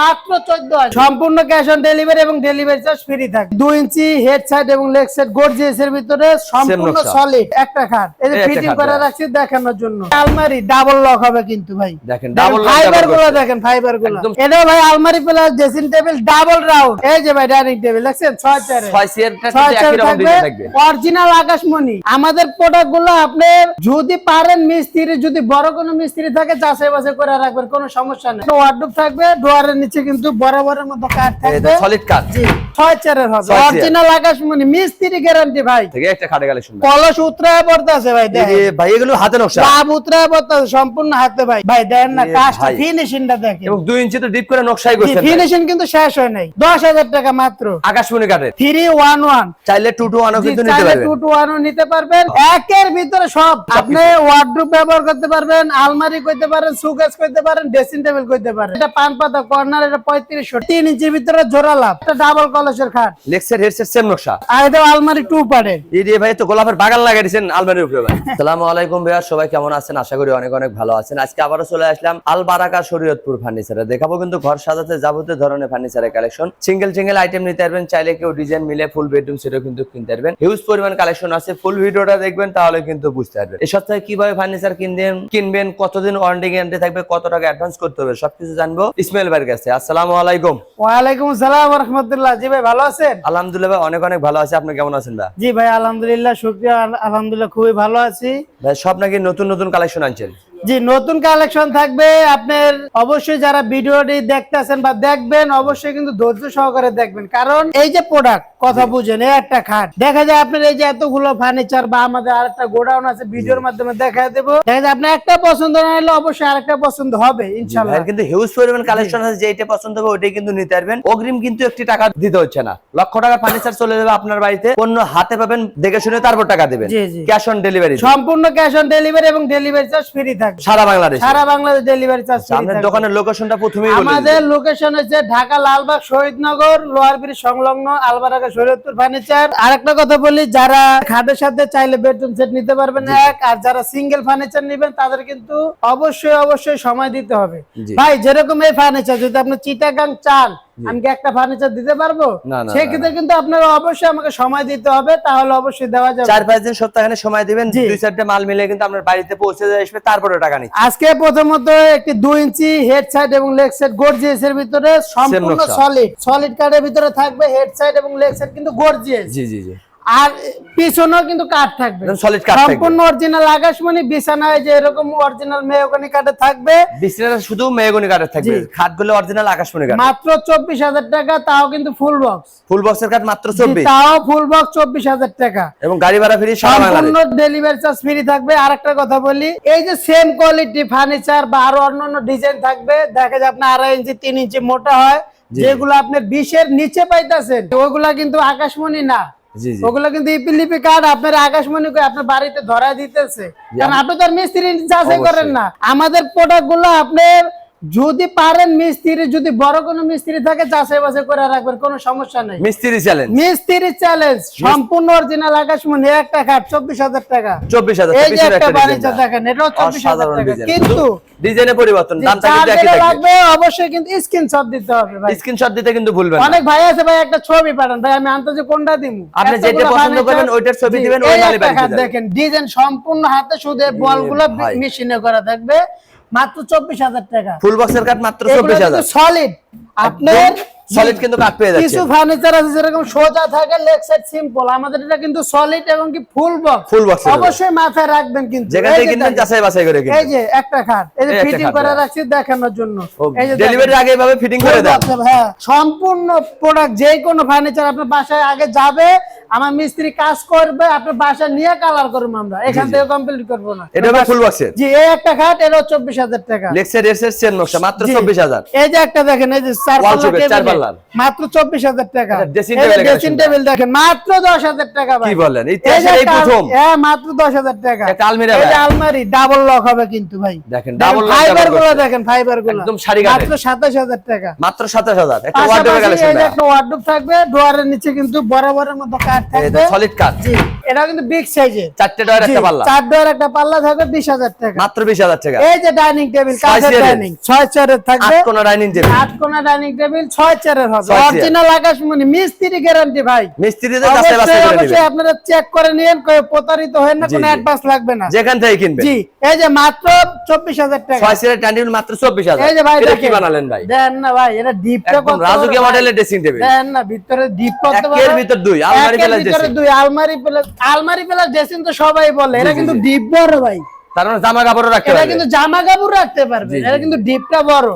মাত্র চোদ্দ সম্পূর্ণ ক্যাশ অন ডেলিভারি এবং ডেলিভারি চার্জ ফ্রি থাকে। দুই ইঞ্চি হেড সাইড এবং লেগ সাইড গর্জিয়াস এর ভিতরে সম্পূর্ণ সলিড একটা খাট। এই যে ফিটিং করে রাখছি দেখানোর জন্য। আলমারি ডাবল লক হবে কিন্তু ভাই। দেখেন ডাবল ফাইবারগুলো দেখেন ফাইবারগুলো। একদম- ভাই আলমারি plus dressing table double round এই যে ভাই ডাইনিং টেবিল দেখছেন? একই রকম থাকবে। ডিজাইন থাকবে। অরিজিনাল আকাশমণি। আমাদের প্রোডাক্টগুলো আপনি যদি পারেন মিস্ত্রি যদি বড় কোনো মিস্ত্রি থাকে যাচাই বাছাই করে রাখবেন কোনো সমস্যা নেই। ওয়ার্ডরোব থাকবে ডোয়ারের নিচে কিন্তু বরাবরের মতো কাঠ থাকবে। সলিড কাট জি ছয় চারের হবে। অরিজিনাল আকাশমণি মিস্ত্রি গ্যারান্টি ভাই। থেকে একটা খাটে কালেকশন কলস উতরায় পড়তে আছে ভাই দেখেন ভাই এগুলো হাতে নকশা। উতরায় পড়তে আছে সম্পূর্ণ হাতে ভাই। ভাই দেন না ভাই। ফিনিশিংটা দেখেন। এবং দুই ইঞ্চি তো ডিপ করে নকশাই করছেন ফিনিশিং কিন্তু শেষ হয় নাই। দশ হাজার টাকা মাত্র। আকাশমণি ওয়ান ওয়ান চাইলে টু টু ওয়ানও কিন্তু নিতে পারবেন। টু টু ওয়ানও নিতে পারবেন। একের ভিতরে সব। আপনি ওয়ার্ডরোব ব্যবহার করতে পারবেন আলমারি করতে পারেন সুকেস করতে পারেন ড্রেসিং টেবিল করতে পারেন। এটা পান পাতা কর্নার এটা পঁয়ত্রিশশো। তিন ইঞ্চির ভিতরে জোড়া লাভ। এটা ডাবল কলসের খাট। লেক্সের হেডসেট সেম নকশা। আর এটা আলমারি টু পারে এই দিয়ে ভাই তো গোলাপের বাগান লাগাই দিয়েছেন আলমারির উপরে ভাই। সালামু আলাইকুম ভাইয়া সবাই কেমন আছেন? আশা করি অনেক অনেক ভালো আছেন। আজকে আবারও চলে আসলাম আল বারাকা শরীয়তপুর ফার্নিচারে দেখাবো কিন্তু ঘর সাজাতে যাবতীয় ধরনের ফার্নিচারের কালেকশন সিঙ্গেল সিঙ্গেল আইটেম নিতে পারবেন চাইলে কেউ ডিজাইন মিলে ফুল বেডরুম সেটাও কিন্তু কিনতে পারবেন। হিউজ পরিমাণ কালেকশন আছে ফুল ভিডিওটা দেখবেন তাহলে কিন্তু বুঝতে পারবেন। এই সপ্তাহে কীভাবে ফার্নিচার কিনবেন কিনবেন কতদিন ওয়ারেন্টি গ্যারান্টি থাকবে কত টাকা অ্যাডভান্স করতে হবে সবকিছু জানব। ইসমাইল কাছে আসসালামু আলাইকুম। ওয়ালাইকুম আসসালাম রহমতুল্লাহ। জি ভাই ভালো আছেন? আলহামদুলিল্লাহ ভাই অনেক অনেক ভালো আছে। আপনি কেমন আছেন ভাই? জি ভাই আলহামদুলিল্লাহ শুক্রিয়া। আল- আলহামদুলিল্লাহ খুবই ভালো আছি। ভাই সব নাকি নতুন নতুন কালেকশন আনছেন? জি নতুন কালেকশন থাকবে। আপনার অবশ্যই যারা ভিডিওটি দেখতেছেন বা দেখবেন অবশ্যই কিন্তু ধৈর্য সহকারে দেখবেন। কারণ এই যে প্রোডাক্ট কথা বুঝেন এই একটা খাট। দেখা যায় আপনার এই যে এতগুলো ফার্নিচার বা আমাদের আরেকটা গোডাউন আছে ভিডিওর মাধ্যমে দেখা দেবো। দেখা যায় আপনার একটা পছন্দ না হলে অবশ্যই আরেকটা পছন্দ হবে ইনশাল্লাহ কিন্তু হিউজ পরিমাণ কালেকশন আছে যেটা পছন্দ হবে ওইটাই কিন্তু নিতে পারবেন। অগ্রিম কিন্তু একটি টাকা দিতে হচ্ছে না। লক্ষ টাকা ফার্নিচার চলে যাবে আপনার বাড়িতে পণ্য হাতে পাবেন দেখে শুনে তারপর টাকা দেবেন। ক্যাশ অন ডেলিভারি সম্পূর্ণ ক্যাশ অন ডেলিভারি এবং ডেলিভারি চার্জ ফ্রি থাকবে। সারা বাংলাদেশ। সারা বাংলাদেশ ডেলিভারি চার্জ আপনার দোকানের লোকেশনটা প্রথমেই বলে আমাদের লোকেশন হচ্ছে ঢাকা লালবাগ শহীদনগর ব্রিজ সংলগ্ন আলবারাগা শরীয়তপুর ফার্নিচার আরেকটা কথা বলি যারা খাটের সাথে চাইলে বেডরুম সেট নিতে পারবেন এক আর যারা সিঙ্গেল ফার্নিচার নেবেন তাদের কিন্তু অবশ্যই অবশ্যই সময় দিতে হবে। ভাই যেরকম এই ফার্নিচার যদি আপনি চিটাগাং চান আমি কি একটা ফার্নিচার দিতে পারব? সেক্ষেত্রে কিন্তু আপনারা অবশ্যই আমাকে সময় দিতে হবে তাহলে অবশ্যই দেওয়া যাবে। চার পাঁচ দিন সপ্তাহে সময় দিবেন দুই চারটে মাল মিলে কিন্তু আপনার বাড়িতে পৌঁছে আসবে তারপরে টাকা নিচ্ছে। আজকে প্রথমত একটি দুই ইঞ্চি হেড সাইড এবং লেগ সাইড গর্জিয়াস এর ভিতরে সম্পূর্ণ সলিড সলিড কাঠের ভিতরে থাকবে হেড সাইড এবং লেগ সাইড কিন্তু গর্জিয়াস জি জি জি। আর পিছনেও কিন্তু কাঠ থাকবে। সলিড কাঠ সম্পূর্ণ অরিজিনাল আকাশমণি বিছানায় যে এরকম অরিজিনাল মেহগনি কাঠে থাকবে। বিছানাটা শুধু মেহগনি কাঠের থাকবে। খাটগুলো অরিজিনাল আকাশমণি কাঠ মাত্র চব্বিশ হাজার টাকা তাও কিন্তু ফুল বক্স ফুল বক্সের কাঠ মাত্র চব্বিশ। তাও ফুল বক্স চব্বিশ হাজার টাকা। এবং গাড়ি ভাড়া ফ্রি সম্পূর্ণ ডেলিভারি চার্জ ফ্রি থাকবে। আরেকটা কথা বলি এই যে সেম কোয়ালিটি ফার্নিচার বা আরও অন্যান্য ডিজাইন থাকবে দেখা যায় আপনার আড়াই ইঞ্চি তিন ইঞ্চি মোটা হয়। যেগুলো আপনার বিশের নিচে পাইতেছেন ওগুলা কিন্তু আকাশমণি না। ওগুলো কিন্তু ইপিলিপি কার্ড আপনার আকাশমণি করে আপনার বাড়িতে ধরা দিতেছে। কারণ আপনি তো আর মিস্ত্রি যাচাই করেন না। আমাদের প্রোডাক্টগুলো আপনার যদি পারেন মিস্ত্রি যদি বড় কোনো মিস্ত্রি থাকে যাচাই বাছাই করে রাখবেন কোনো সমস্যা নেই। মিস্ত্রি চ্যালেঞ্জ মিস্ত্রি চ্যালেঞ্জ সম্পূর্ণ অরিজিনাল আকাশমণি একটা খাট চব্বিশ হাজার টাকা। চব্বিশ হাজার এই যে একটা বাণিজ্য দেখেন এটাও চব্বিশ হাজার টাকা। কিন্তু ডিজাইনে পরিবর্তন দামটা কিন্তু একই থাকবে লাগবে অবশ্যই কিন্তু স্ক্রিনশট দিতে হবে ভাই। স্ক্রিনশট দিতে কিন্তু ভুলবেন অনেক ভাই আছে ভাই একটা ছবি পাঠান। ভাই আমি কোনটা আপনি যেটা পছন্দ করবেন ওইটার ছবি দিবেন, ওই দেখেন ডিজাইন সম্পূর্ণ হাতে শুধু বলগুলো ভাই। মেশিনে করা থাকবে। মাত্র চব্বিশ হাজার টাকা। ফুল বক্সের কাঠ মাত্র চব্বিশ হাজার। সলিড আপনার সলিড কিন্তু কাঠ পেয়ে কিছু ফার্নিচার আছে যেরকম সোজা থাকে লেগ সাইড সিম্পল আমাদের এটা কিন্তু সলিড এবং কি ফুল বক্স অবশ্যই মাথায় রাখবেন কিন্তু। যেখান থেকে কিনবেন যাচাই বাছাই করে এই যে একটা খাট এই যে ফিটিং করে হ্যাঁ। রাখছি দেখানোর জন্য। এই যে ডেলিভারি আগে এভাবে ফিটিং করে হ্যাঁ। সম্পূর্ণ প্রোডাক্ট যে কোনো ফার্নিচার আপনার বাসায় আগে যাবে আমার মিস্ত্রি কাজ করবে আপনার বাসায় নিয়ে কালার করব আমরা। এখান থেকে কমপ্লিট করব না। এটা হবে ফুল বক্সের জি এই একটা খাট চব্বিশ হাজার টাকা। লেক্সের এসের সেন নকশা মাত্র জি। চব্বিশ হাজার। এই যে একটা দেখেন এই যে চার পাল্লা চার পাল্লার। মাত্র চব্বিশ হাজার টাকা। এটা ড্রেসিং টেবিল দেখেন মাত্র দশ হাজার টাকা ভাই। কি বলেন? এই এই প্রথম। হ্যাঁ মাত্র দশ হাজার টাকা। একটা আলমিরা এই যে আলমারি ডাবল লক হবে কিন্তু ভাই। দেখেন ডাবল লক ফাইবারগুলো দেখেন ফাইবারগুলো। একদম সারি কাঠের। মাত্র সাতাশ হাজার টাকা। মাত্র সাতাশ হাজার। কালেকশন একটা ওয়ার্ডরোব থাকবে ডোয়ারের নিচে কিন্তু বরাবরের মতো কাঠ থাকবে? সলিড কাঠ জি। এটা কিন্তু বিগ সাইজের চারটে ডয়ের একটা পাল্লা। চার ডোর একটা পাল্লা থাকবে বিশ হাজার টাকা। মাত্র বিশ হাজার টাকা। এই যে ডাইনিং টেবিল কাঠের ডাইনিং চেয়ারের থাকবে। আট কোনা ডাইনিং টেবিল আট কোনা ডাইনিং টেবিল ছয় চেয়ারের হবে। অরিজিনাল আকাশমণি মিস্ত্রি গ্যারান্টি ভাই। মিস্ত্রিদের কাছে করে দিবেন। আপনারা চেক করে নিয়েন কেউ প্রতারিত হয় না কোনো অ্যাডভান্স লাগবে না। যেখান থেকে কিনবেন। জি এই যে মাত্র চব্বিশ হাজার টাকা। ছয় সিটের ডাইনিং মাত্র চব্বিশ হাজার। এই যে ভাই এটা কি বানালেন ভাই? দেন না ভাই এটা ডিপটা কত রাজকীয় মডেলের ড্রেসিং টেবিল দেন না ভিতরে ডিপ কত ভিতর দুই, আলমারি ভিতরে দুই আলমারি প্লাস আলমারি প্লাস ড্রেসিং তো সবাই বলে এটা কিন্তু। ডিপ বড় ভাই তার মানে জামা কাপড়ও রাখতে এটা কিন্তু জামা কাপড় রাখতে পারবে জি, জি, এটা কিন্তু ডিপটা বড়।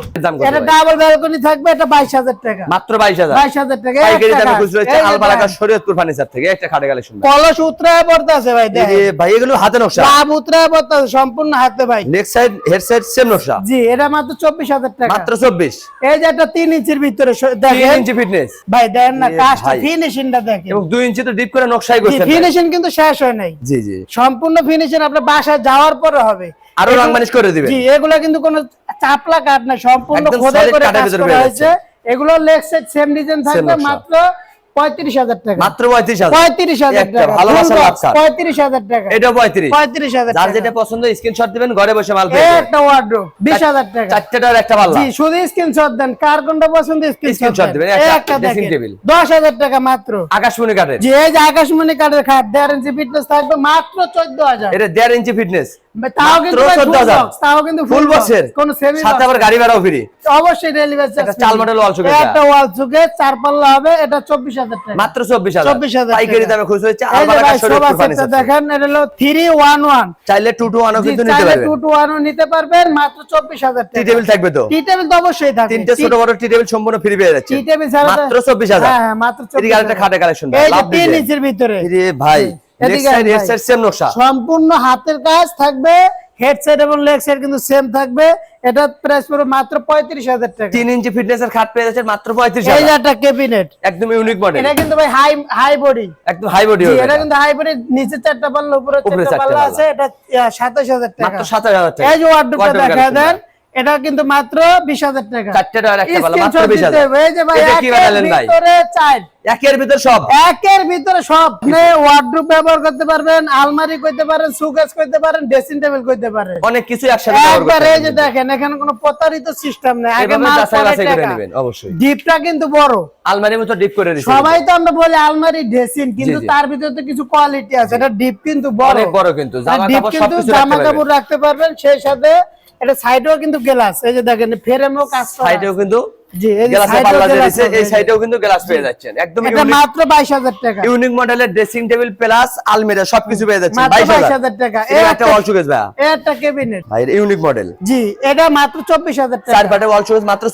এটা ডাবল ব্যালকনি থাকবে এটা বাইশ হাজার টাকা। মাত্র বাইশ হাজার। টাকা পাইকারি দামে খাট। হচ্ছে আলবালাকা শরীয়তপুর ফার্নিচার থেকে একটা খাটে কালেকশন কলস উতরায় পড়তে আছে ভাই দেখ ভাই এগুলো হাতে নকশা? লাভ উতরায় পড়তে আছে সম্পূর্ণ হাতে ভাই। Next side head side same নকশা? জি এটা মাত্র চব্বিশ হাজার টাকা। মাত্র চব্বিশ। এই যে ইঞ্চির ভিতরে দেখেন। ইঞ্চি ফিটনেস ভাই না। ফিনিশিংটা দেখেন। এবং ইঞ্চি তো ডিপ করে নকশাই করছেন ফিনিশিং কিন্তু শেষ হয় নাই। জি জি। সম্পূর্ণ ফিনিশিং আপনার বাসায় যাওয়ার পরে হবে। আরও রং মানিশ করে দিবেন। জি এগুলো কিন্তু কোনো চাপলা কাঠ না সম্পূর্ণ খোদাই করে কাজ করা হয়েছে। এগুলো লেগ সেট সেম ডিজাইন থাকবে মাত্র পঁয়ত্রিশ হাজার টাকা। মাত্র পঁয়ত্রিশ হাজার। পঁয়ত্রিশ হাজার টাকা। পঁয়ত্রিশ হাজার টাকা। এটা পঁয়ত্রিশ। পঁয়ত্রিশ হাজার যার যেটা পছন্দ স্ক্রিনশট দিবেন ঘরে বসে মাল একটা ওয়ার্ড্রোব বিশ হাজার টাকা। চারটেটার একটা জি শুধু স্ক্রিনশট দেন। কার কোনটা পছন্দ স্ক্রিনশট দিবেন, একটা দেখেন। table। দশ হাজার টাকা মাত্র। আকাশমণি কাঠের। এই যে আকাশমণি কাঠের খাট দেড় ইঞ্চি ফিটনেস থাকবে মাত্র চোদ্দ হাজার। এটা দেড় ইঞ্চি ফিটনেস তাও কিন্তু ভাই full 14,000 box, তাও কিন্তু ফুল বক্সের। কোনো সেমি সাথে আবার গাড়ি ভাড়াও ফ্রি অবশ্যই ডেলিভারি চার্জ চাল মডেল wall sugar একটা ওয়াল সুকে চার পাল্লা হবে এটা চব্বিশ হাজার টাকা। মাত্র চব্বিশ হাজার। চব্বিশ হাজার পাইকারি দামে খুচরো হচ্ছে এই যে ভাই সোফা দেখেন এটা হলো থ্রি ওয়ান ওয়ান চাইলে টু টু ওয়ানও কিন্তু নিতে পারবেন। পারবেন মাত্র টি টেবিল থাকবে তো? টি টেবিল তো অবশ্যই থাকবে। তিনটে ছোট বড় টি টেবিল সম্পূর্ণ ফ্রি পেয়ে যাচ্ছে। টি টেবিল ছাড়া মাত্র চব্বিশ হাজার। হ্যাঁ হ্যাঁ মাত্র এদিকে আরেকটা 24,000 খাটে কালেকশন এই ইঞ্চির ভিতরে। ভাই সম্পূর্ণ হাতের কাজ থাকবে হেড সাইড এবং লেগ কিন্তু সেম থাকবে। এটা প্রাইস পড়বে মাত্র পঁয়ত্রিশ হাজার টাকা। তিন ইঞ্চি ফিটনেস এর খাট পেয়ে যাচ্ছে মাত্র পঁয়ত্রিশ এই হাজার একটা ক্যাবিনেট একদম ইউনিক মডেল এটা কিন্তু ভাই হাই হাই বডি একদম হাই বডি এটা কিন্তু হাই বডি নিচে চারটা পাল্লা উপরে চারটা পাল্লা। আছে এটা সাতাশ হাজার টাকা। মাত্র সাতাশ হাজার টাকা। এই যে ওয়ার্ডরোবটা দেখা দেন। এটা কিন্তু মাত্র বিশ হাজার টাকা। চারটে মাত্র। এই যে ভাই একের ভিতরে চার। একের ভিতর সব? একের ভিতরে সব। আপনি ওয়ার্ডরোব ব্যবহার করতে পারবেন আলমারি করতে পারেন সুকেস করতে পারেন ড্রেসিং টেবিল করতে পারেন। অনেক কিছু একসাথে একবার এই যে দেখেন এখানে কোনো প্রতারিত সিস্টেম নেই। আগে মাল করে নেবেন অবশ্যই। ডিপটা কিন্তু বড়। আলমারির মতো ডিপ করে সবাই তো আমরা বলি আলমারি ড্রেসিং কিন্তু তার ভিতরে তো কিছু কোয়ালিটি আছে। এটা ডিপ কিন্তু বড় অনেক বড়। কিন্তু। জামা কাপড় সবকিছু জামা কাপড় রাখতে পারবেন সেই সাথে এটা সাইডেও কিন্তু গ্লাস এই যে দেখেন ফ্রেমও কাজ করা সাইডেও কিন্তু জি এই যে গ্লাসে সাইডেও পাল্লা দিয়ে গ্লাস দিছে আছে, এই এই সাইডেও কিন্তু গ্লাস পেয়ে যাচ্ছেন একদম এটা মাত্র বাইশ হাজার টাকা। ইউনিক মডেলের ড্রেসিং টেবিল প্লাস আলমিরা সবকিছু পেয়ে যাচ্ছেন মাত্র বাইশ বাইশ হাজার হাজার টাকা এই একটা একটা ওয়াল সুকেস ভাই এই ক্যাবিনেট ভাই ইউনিক মডেল জি এটা মাত্র চব্বিশ হাজার চার পাটে ওয়াল মাত্র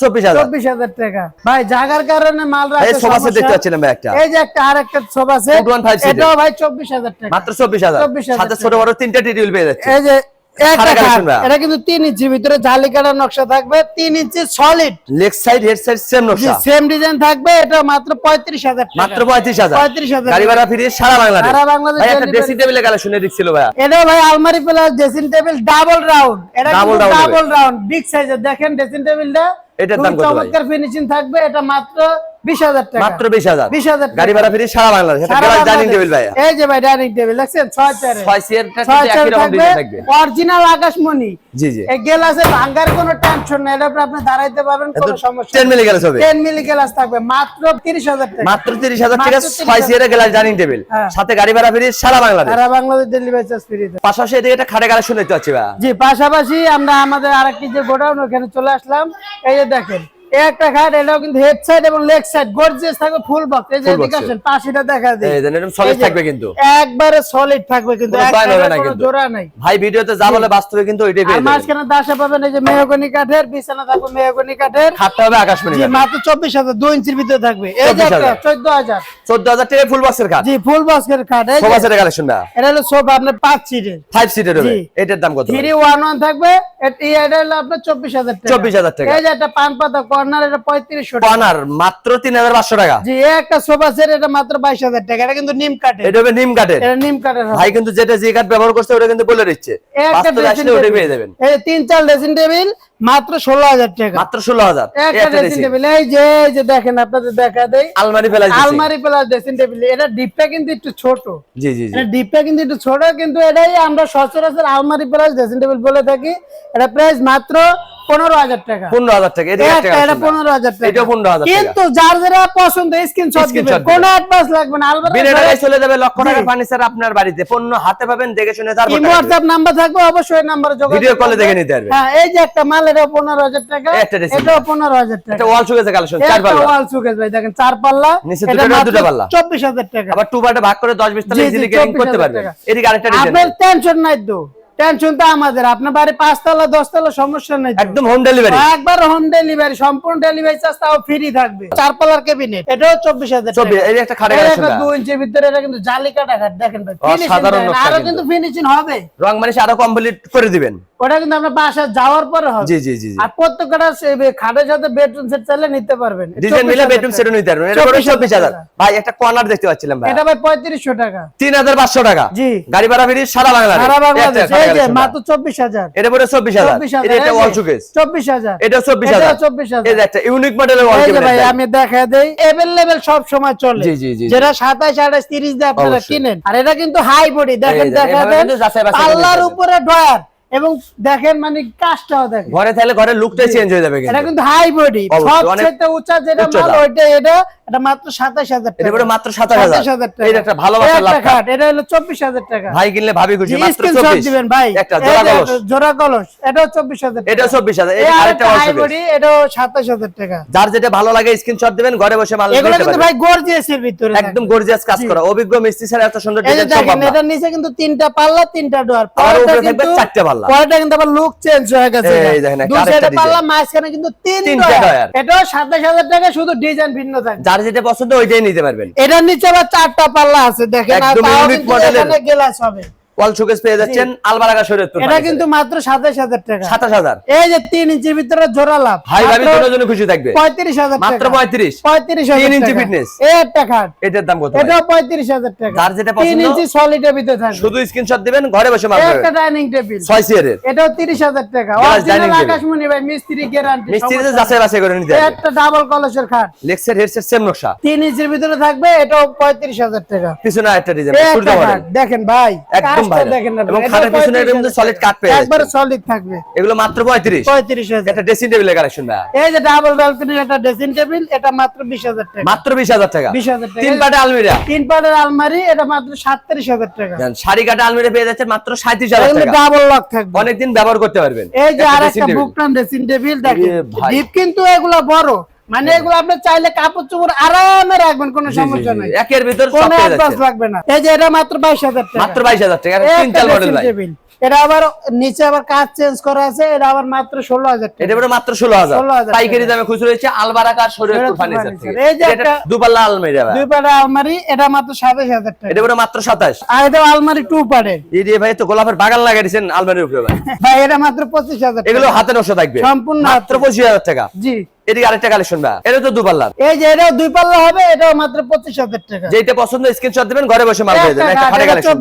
টাকা। ভাই জাগার কারণে মাল এই রাখতে সোফা সেট দেখতে পাচ্ছিলাম ভাই একটা। এই যে একটা আর একটা সোফা সেট 215 এটাও ভাই চব্বিশ হাজার টাকা। মাত্র চব্বিশ হাজার। 24,000 সাথে ছোট বড় তিনটা টেবিল পেয়ে যাচ্ছে। এই যে একটা খাড়া খাট, collection ভাই। এটা কিন্তু তিন ইঞ্চি ভিতরে জালি কাটার নকশা থাকবে তিন ইঞ্চি solid leg side head side same নকশা। সেম ডিজাইন থাকবে এটা মাত্র পঁয়ত্রিশ হাজার মাত্র পঁয়ত্রিশ হাজার। পঁয়ত্রিশ হাজার গাড়ি ভাড়া ফিরিয়ে সারা বাংলাদেশ। সারা বাংলাদেশ একটা ড্রেসিং টেবিলের কালেকশন এদিক ভাই এটা ভাই আলমারি plus dressing table double round এটা। ডাবল রাউন্ড বিগ সাইজের দেখেন ড্রেসিং টেবিলটা ভাই? চমৎকার ফিনিশিং থাকবে এটা মাত্র বিশ হাজার টাকা। মাত্র বিশ হাজার। বিশ হাজার টাকা। গাড়ি ভাড়া ফিরিয়ে সারা বাংলাদেশ। একটা সারা গ্লাস ডাইনিং টেবিল ভাই এই যে ভাই ডাইনিং টেবিল দেখছেন? ছয় চেয়ারে ছয় চেয়ারটা ছয় কিন্তু চেয়ার একই রকম ডিজাইন থাকবে। অরিজিনাল আকাশমণি। জি জি। এই গেলাসে ভাঙ্গার কোনো টেনশন নেই। এটা আপনি দাঁড়াইতে পারবেন কোনো সমস্যা টেন মিলি গেলে হবে। টেন মিলি গ্লাস থাকবে। মাত্র তিরিশ হাজার টাকা। মাত্র তিরিশ হাজার টাকা মাত্র 30,000 ছয় চেয়ারের গ্লাস ডাইনিং টেবিল। সাথে গাড়ি ভাড়া সারা বাংলাদেশ। সারা বাংলাদেশ ডেলিভারি চার্জ ফ্রি পাশাপাশি এদিকে একটা খাটে পাচ্ছি ভাই জি পাশাপাশি আমরা আমাদের আরেকটি যে গোডাউন ওখানে চলে আসলাম। এই যে দেখেন একটা খাট এটাও কিন্তু হেড সাইড এবং লেগ সাইড গর্জিয়াস থাকবে ফুল বক্স এই যে Full box এদিকে আসেন পাশিটা দেখা দিই। এই যে এরকম যে, থাকবে কিন্তু। একবারে সলিড থাকবে কিন্তু না। জোড়া নাই। ভাই ভিডিওতে যা বলে বাস্তবে কিন্তু ওইটাই পেয়ে যাবেন। মাঝখানে পাবেন এই যে মেহগনি কাঠের বিছানা থাকবে মেহগনি কাঠের। খাটটা হবে আকাশমণি জি মাত্র চব্বিশ হাজার দুই ইঞ্চির ভিতরে থাকবে। এই যে 24,000 একটা চোদ্দ হাজার। টাকা ফুল বক্সের খাট। জি ফুল বক্সের খাট। এই সোফা সেটের কালেকশন ভাই এটা হলো সোফা আপনার পাঁচ সিটের ফাইভ সিটের হবে। এটার দাম কত? থ্রি ওয়ান ওয়ান থাকবে। এটা হলো আপনার চব্বিশ হাজার টাকা। 24,000 টাকা। এই যে একটা পান পাতা কর্নার এটা পঁয়ত্রিশশো টাকা। কর্নার মাত্র তিন হাজার পাঁচশো টাকা। জি একটা সোফা সেট এটা মাত্র বাইশ হাজার টাকা। এটা কিন্তু নিম কাঠের। এটা হবে নিম এটা নিম। ভাই কিন্তু যেটা যে কাঠ ব্যবহার করছে ওটা কিন্তু বলে দিচ্ছে। একটা ড্রেসিং ওটা টেবিল। পেয়ে যাবেন। এই তিন চার ড্রেসিং টেবিল মাত্র ষোলো হাজার টাকা। মাত্র ষোলো হাজার। এই যে যে দেখেন আপনাদের দেখা দেয় আলমারি আলমারি প্লাস ড্রেসিং টেবিল এটা ডিপটা কিন্তু একটু ছোট। জি জি ডিপটা কিন্তু একটু ছোট কিন্তু এটাই আমরা সচরাচর আলমারি প্লাস ড্রেসিং টেবিল বলে থাকি। এটা প্রাইস মাত্র পনেরো হাজার টাকা। পনেরো হাজার টাকা এদিকে একটা একটা, এটা পনেরো হাজার টাকা। এটাও পনেরো হাজার কিন্তু যার যারা পছন্দ স্ক্রিনশট দিবেন কোনো অ্যাডভান্স লাগবে না। আলমারি বিনা টাকায় চলে যাবে লক্ষ টাকার ফার্নিচার আপনার বাড়িতে। পণ্য হাতে পাবেন দেখে শুনে তারপর। হোয়াটসঅ্যাপ নাম্বার থাকবে অবশ্যই নাম্বারে যোগাযোগ দেখে নিতে। হ্যাঁ এই যে একটা মাল এটা পনেরো হাজার টাকা এটা একটা পনেরো হাজার টাকা। এটা ওয়াল সুগেছে কালেকশন চার পাল্লা। ওয়াল সুকেস ভাই দেখেন চার পাল্লা নিচে দুটো দুটো পাল্লা? চব্বিশ হাজার টাকা। আবার টু পার্টে ভাগ করে দশ বিশ তালা জি, জি, ইজিলি গেটিং করতে পারবে। এদিকে আরেকটা ডিজাইন আপনার টেনশন নাই তো। টেনশন তো আমাদের। আপনার বাড়ি পাঁচতলা দশতলা সমস্যা নাই। একদম হোম ডেলিভারি একবার হোম ডেলিভারি সম্পূর্ণ ডেলিভারি চার্জ তাও ফ্রি থাকবে। চার পাল্লার ক্যাবিনেট এটাও চব্বিশ হাজার এই একটা এটা দুই ইঞ্চির ভিতরে এটা কিন্তু জালি কাটা খাট দেখেন আরও কিন্তু। ফিনিশিং হবে। রং মানিস আরও কমপ্লিট করে দিবেন। ওটা কিন্তু আপনার বাসা যাওয়ার পরে হবে। জি জি জি আর প্রত্যেকটা খাটের সাথে বেডরুম সেট চাইলে নিতে পারবেন। ডিজাইন মিলে বেডরুম। সেটও নিতে পারবেন। এটা করে 24,000 চব্বিশ হাজার। ভাই একটা কর্নার দেখতে পাচ্ছিলাম ভাই। এটা ভাই পঁয়ত্রিশশো টাকা। তিন হাজার পাঁচশো টাকা। জি। গাড়ি ভাড়া ফিরি সারা বাংলাদেশ। সারা বাংলাদেশ। মাত্র এটা পরে চব্বিশ হাজার। চব্বিশ হাজার এটা ওয়াল সুকেস চব্বিশ এটা চব্বিশ হাজার। এটাও 24,000 এই একটা ইউনিক মডেলের ওয়াল এই ভাই আমি দেখা দেই এভেলেবেল সব সময় চলে। জি, জি, জি, জি। যেটা সাতাশ আঠাশ তিরিশ দিয়ে আপনারা কিনেন। আর এটা কিন্তু হাই বডি দেখেন দেখা দেন পাল্লার উপরে ডয়ার এবং দেখেন মানে কাজটাও দেখেন। ঘরে থাকলে ঘরের লুকটাই চেঞ্জ হয়ে যাবে এটা কিন্তু হাই বডি সবচেয়ে উঁচা যেটা মাল ওইটা এটা এটা মাত্র সাতাশ হাজার এটা টাকা। মাত্র সাতাশ হাজার। 27,000 টাকা। একটা ভালোবাসার লাভ এটা হলো চব্বিশ হাজার টাকা। ভাই কিনলে ভাবি খুশি মাত্র দিবেন ভাই। একটা জোড়া কলস। জোড়া কলস এটা চব্বিশ হাজার এই এই আরেকটা সুকেস বডি এটাও সাতাশ হাজার টাকা। যার যেটা ভালো লাগে স্ক্রিনশট দিবেন ঘরে বসে মাল এগুলো কিন্তু ভাই গর্জিয়াসের ভিতরে একদম গর্জিয়াস কাজ করা। অভিজ্ঞ মিস্ত্রি ছাড়া এত সুন্দর ডিজাইন সম্ভব না এটার নিচে কিন্তু তিনটা পাল্লা তিনটা আর উপরে থাকবে চারটে পাল্লা। পরেরটা কিন্তু আবার লুক চেঞ্জ হয়ে গেছে এই দেখেন, একটা। পাল্লা মাঝখানে কিন্তু তিন। এটাও সাতাশ হাজার টাকা শুধু ডিজাইন ভিন্ন থাকে। যার যেটা পছন্দ ওইটাই নিতে পারবেন। এটার নিচে আবার চারটা পাল্লা আছে দেখেন গ্লাস হবে। ওয়াল শোকেস পেয়ে যাচ্ছেন আলবারাগা শরীয়তপুর এটা কিন্তু মাত্র সাতাশ হাজার টাকা। সাতাশ হাজার। এই যে তিন ইঞ্চির ভিতরে জোড়া লাভ। ভাই ভাবি দুটোর জন্য খুশি থাকবে। মাত্র ইঞ্চি। এই একটা খাট। এটার দাম কত টাকা। যেটা ইঞ্চি সলিডের ভিতরে শুধু স্ক্রিনশট দিবেন ঘরে বসে একটা ডাইনিং টেবিল এটাও তিরিশ হাজার টাকা। অরিজিনাল আকাশমণি ভাই মিস্ত্রি গ্যারান্টি মিস্ত্রিতে যাচাই বাছাই করে নিতে একটা ডাবল কলসের খাট। লেক্সের হেডসেট সেম নকশা। তিন ইঞ্চির ভিতরে থাকবে এটাও পঁয়ত্রিশ হাজার টাকা। পিছনে একটা ডিজাইন দেখেন ভাই একদম কাজটা ভাইরাল। দেখেন না ভাই, এবং খাটের পিছনে 35,000 কিন্তু solid কাঠ পেয়ে একবারে সলিড থাকবে। এগুলো মাত্র পঁয়ত্রিশ। পঁয়ত্রিশ হাজার। ড্রেসিং টেবিলের কালেকশন ভাই। এই যে ডাবল ব্যালকনির একটা ড্রেসিং টেবিল এটা মাত্র বিশ হাজার টাকা। মাত্র বিশ হাজার টাকা। বিশ হাজার টাকা। তিন পাটে আলমিরা। তিন পাটের আলমারি এটা মাত্র সাতত্রিশ হাজার টাকা। দেন, শাড়ি কাটা আলমিরা পেয়ে যাচ্ছেন মাত্র টাকা। ডাবল লক থাকবে। অনেকদিন ব্যবহার করতে পারবেন। এই যে একটা আর একটা বুকটান ড্রেসিং টেবিল দেখেন। ডিপ কিন্তু এগুলো বড়। মানে এগুলো আপনি চাইলে কাপড় চোপড় আরামে রাখবেন কোনো সমস্যা। নাই। একের ভিতর কোনো অ্যাডভান্স লাগবে না। এই যে এটা মাত্র বাইশ হাজার টাকা। মাত্র বাইশ হাজার টাকা। তিন চাল মডেল ভাই। এটা আবার নিচে আবার কাজ চেঞ্জ করা আছে এটা আবার মাত্র ষোলো হাজার টাকা। এটা পরে মাত্র 16,000 পাইকারি দামে খুচরো হচ্ছে আলবারাকার শরীয়তপুর শরীয়তপুর ফার্নিচার furniture। থেকে। এই যে এটা দুপাল্লা আলমিরা ভাই। দুই আলমারি এটা মাত্র সাতাশ হাজার টাকা। এটা পরে মাত্র সাতাশ। আর এটা আলমারি টু পাড়ে। এই ভাই তো গোলাপের বাগান লাগাই দিয়েছেন আলমারির উপরে ভাই। ভাই এটা মাত্র পঁচিশ হাজার টাকা। এগুলো হাতে নকশা থাকবে। সম্পূর্ণ মাত্র হাতে। পঁচিশ হাজার টাকা। জি। এদিকে আরেকটা কালেকশন এটা তো এই যে এটাও দুই পাল্লা হবে এটাও মাত্র পঁচিশ হাজার টাকা। যেটা পছন্দ স্ক্রিনশট দিবেন ঘরে বসে মাল পেয়ে যাবেন। একটা খাটে কালেকশন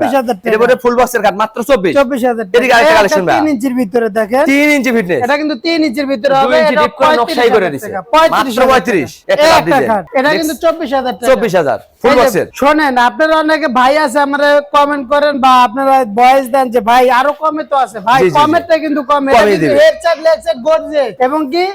এটা ফুল বক্সের কাট মাত্র চব্বিশ। চব্বিশ হাজার এদিকে আরেকটা ভাই। তিন ইঞ্চির ভিতরে দেখেন। তিন ইঞ্চি ফিটনেস এটা কিন্তু তিন ইঞ্চির ভিতরে হবে এটা ডিপ করে নকশাই করে দিছে। মাত্র 35 একটা। এটা কিন্তু চব্বিশ হাজার টাকা। চব্বিশ হাজার ফুল বক্সের শোনেন আপনারা অনেকে ভাই আছে আমরা কমেন্ট করেন বা আপনারা ভয়েস দেন যে ভাই আরও কমে তো আছে। ভাই জি। কিন্তু কমে। কমই দিবে। হেড চার্ট লেগ গর্জে। এবং কি?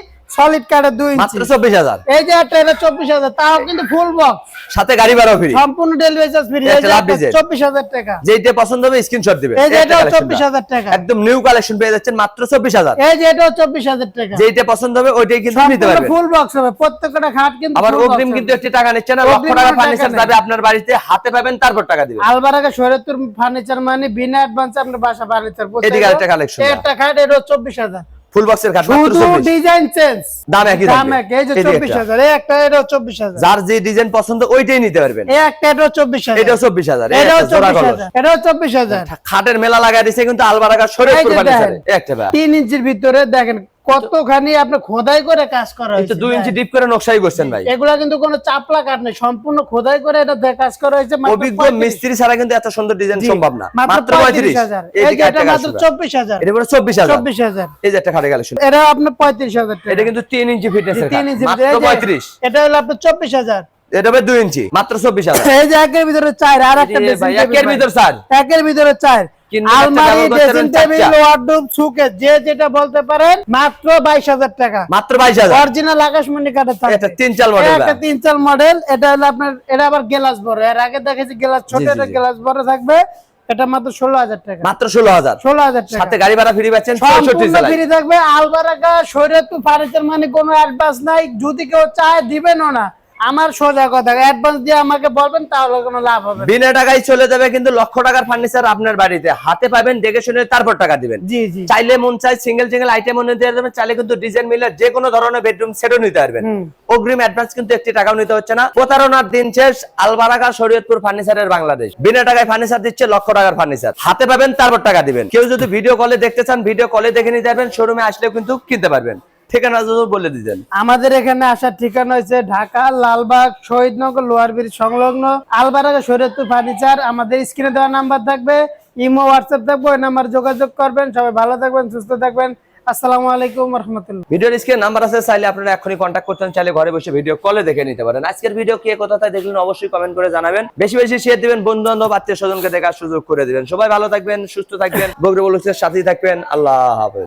সলিড কার্ডের দুই ইঞ্চি মাত্র চব্বিশ হাজার। এই যে একটা এটা চব্বিশ হাজার তাও কিন্তু ফুল বক্স সাথে গাড়ি ভাড়া ফ্রি সম্পূর্ণ ডেলিভারি চার্জ ফ্রি একটা design। চব্বিশ হাজার টাকা। যেটা পছন্দ হবে স্ক্রিনশট দিবে। এই যে একটা চব্বিশ হাজার টাকা। একদম নিউ কালেকশন পেয়ে যাচ্ছেন মাত্র চব্বিশ হাজার। এই যে চব্বিশ হাজার টাকা। যেটা পছন্দ হবে ওইটাই কিন্তু নিতে পারবেন। ফুল বক্স হবে। প্রত্যেকটা খাট কিন্তু আবার অগ্রিম কিন্তু একটি টাকা নিচ্ছে না। লক্ষ টাকা ফার্নিচার যাবে আপনার বাড়িতে হাতে পাবেন তারপর টাকা দিবেন। আলবারাga শরীয়তুর ফার্নিচার মানে বিনা অ্যাডভান্স আপনার বাসা ফার্নিচার এদিকে আরেকটা collection দাও। একটা খাট এটা চব্বিশ হাজার। ফুল বক্সের খাট শুধু ডিজাইন চেঞ্জ দাম একই দাম এই যে এদিকে চব্বিশ একটা। হাজার এই একটা এটা চব্বিশ হাজার। যার যে ডিজাইন পছন্দ ওইটাই নিতে পারবেন। এই একটা এটা চব্বিশ হাজার। এটাও চব্বিশ হাজার এই এটাও একটা চব্বিশ হাজার এটাও চব্বিশ হাজার। খাটের মেলা লাগাই দিছে কিন্তু আলবারাগা সরে কুরবানি। এই একটা ভাই। তিন ইঞ্চির ভিতরে দেখেন কতখানি আপনি খোদাই করে কাজ করা হয়েছে দুই ইঞ্চি ডিপ করে নকশাই করছেন ভাই। এগুলা কিন্তু কোনো চাপলা কাঠ নেই সম্পূর্ণ খোদাই করে এটা কাজ করা হয়েছে অভিজ্ঞ মিস্ত্রি ছাড়া কিন্তু এত সুন্দর ডিজাইন সম্ভব না। মাত্র পঁয়ত্রিশ। হাজার। এটা মাত্র। চব্বিশ হাজার। এটা পুরো চব্বিশ হাজার। চব্বিশ হাজার। এই যে একটা খাটে কালেকশন এটা আপনার পঁয়ত্রিশ হাজার টাকা। এটা কিন্তু তিন ইঞ্চি ফিটনেস তিন ইঞ্চি পঁয়ত্রিশ। এটা হলো আপনার চব্বিশ হাজার। এটা হবে ইঞ্চি মাত্র এই যে একের ভিতরে চার আর একটা ড্রেসিং টেবিল একের। ভিতর চার। একের ভিতরে চার। আলমারি ড্রেসিং টেবিল ওয়ার্ডরোব সুকে যে যেটা বলতে পারেন মাত্র বাইশ হাজার টাকা। মাত্র বাইশ হাজার। অরিজিনাল আকাশমণি কাঠের থাকবে। এটা তিন চাল মডেল এটা তিন চাল মডেল এটা হলো আপনার এটা আবার গ্লাস বড়। এর আগে দেখেছি গ্লাস ছোট জি, জি, এটা গ্লাস বড় থাকবে। এটা মাত্র ষোলো হাজার টাকা। মাত্র ষোলো হাজার। ষোলো হাজার টাকা। সাথে গাড়ি ভাড়া ফ্রি পাচ্ছেন ফ্রি থাকবে। আলবারাকা শরীয়তপুর ফার্নিচার মানে কোনো অ্যাডভান্স নাই। যদি কেউ চায় দিবেনও না। আমার সোজা কথা অ্যাডভান্স দিয়ে আমাকে বলবেন তাহলে কোনো লাভ হবে। বিনা টাকায় চলে যাবে কিন্তু লক্ষ টাকার ফার্নিচার আপনার বাড়িতে। হাতে পাবেন দেখে শুনে তারপর টাকা দিবেন। জি জি। চাইলে মন চাই সিঙ্গেল সিঙ্গেল আইটেম নিতে পারবেন চাইলে কিন্তু ডিজাইন মিলে যে কোনো ধরনের বেডরুম সেটও নিতে পারবেন। অগ্রিম অ্যাডভান্স কিন্তু একটি টাকাও নিতে হচ্ছে না। প্রতারণার দিন শেষ আলবারাকা শরীয়তপুর ফার্নিচারের বাংলাদেশ। বিনা টাকায় ফার্নিচার দিচ্ছে লক্ষ টাকার ফার্নিচার হাতে পাবেন তারপর টাকা দিবেন। কেউ যদি ভিডিও কলে দেখতে চান ভিডিও কলে দেখে নিতে পারবেন শোরুমে আসলেও কিন্তু কিনতে পারবেন। ঠিকানা যদি বলে দিতেন। আমাদের এখানে আসার ঠিকানা হচ্ছে ঢাকা লালবাগ শহীদনগর লোয়ার ব্রিজ সংলগ্ন আলবারাগা শরীয়তপুর ফার্নিচার। আমাদের স্ক্রিনে দেওয়া নাম্বার থাকবে ইমো হোয়াটসঅ্যাপ থাকবে ওই নাম্বার যোগাযোগ করবেন। সবাই ভালো থাকবেন সুস্থ থাকবেন। আসসালামু আলাইকুম রহমতুল্লাহ ভিডিওর স্ক্রিনে নাম্বার আছে চাইলে আপনারা এখনই কন্ট্যাক্ট করতেন চাইলে ঘরে বসে ভিডিও কলে দেখে নিতে পারেন। আজকের ভিডিও কে কোথায় দেখলেন অবশ্যই কমেন্ট করে জানাবেন। বেশি বেশি শেয়ার দিবেন বন্ধু বান্ধব আত্মীয় স্বজনকে দেখার সুযোগ করে দিবেন। সবাই ভালো থাকবেন সুস্থ থাকবেন বগরে বলুসের সাথেই থাকবেন। আল্লাহ হাফেজ।